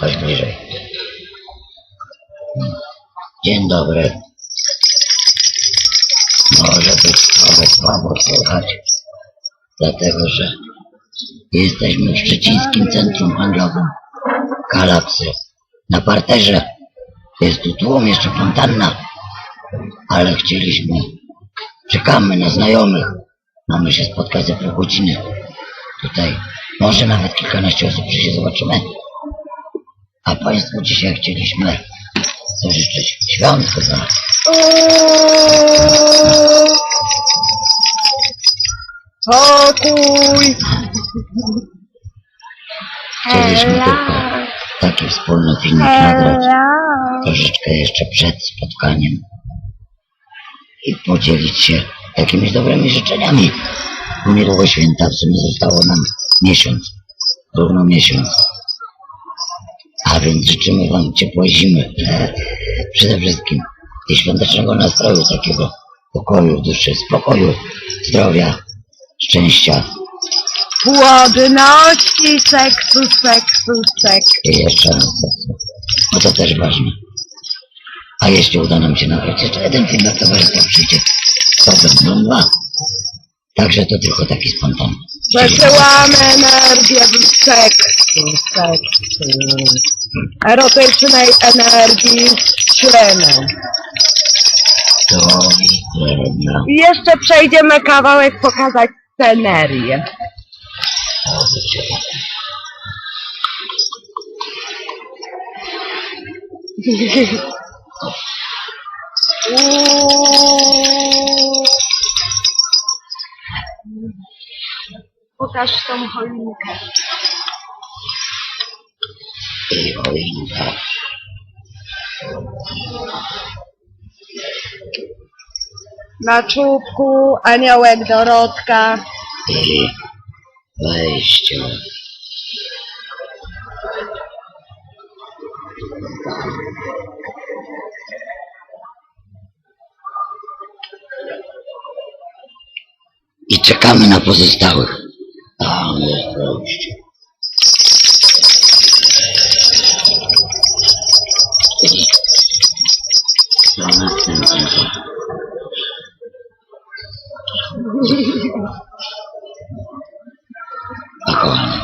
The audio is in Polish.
Chodź bliżej. Dzień dobry. Może być trochę słabo słychać, dlatego że jesteśmy w szczecińskim centrum handlowym Kalapsy. Na parterze jest tu tłum, jeszcze fontanna, ale chcieliśmy, czekamy na znajomych. Mamy się spotkać za pół godziny. Tutaj może nawet kilkanaście osób przyjdzie, zobaczymy. A Państwu dzisiaj chcieliśmy życzyć. Świąt chyba. Pokój! Chcieliśmy tylko taki wspólny filmik nagrać. Troszeczkę jeszcze przed spotkaniem. I podzielić się jakimiś dobrymi życzeniami. Bo niedługo święta, w sumie zostało nam miesiąc. Równo miesiąc. A więc życzymy Wam ciepłej zimy. Przede wszystkim i świątecznego nastroju, takiego pokoju duszy, spokoju, zdrowia, szczęścia Płodności, seksu, seksu, seksu. i jeszcze raz sercu. Bo to też ważne. A jeśli uda nam się nagrać jeszcze jeden film, jak towarzystwo przyjdzie, to będą dwa. Także to tylko taki spontan. Przesyłamy energię w seksu, seksu. Erotycznej energii jedna. I jeszcze przejdziemy kawałek pokazać scenerię. Pokaż tą choinkę. Na czubku aniołek Dorotka. I. I czekamy na pozostałych. Tam Okay.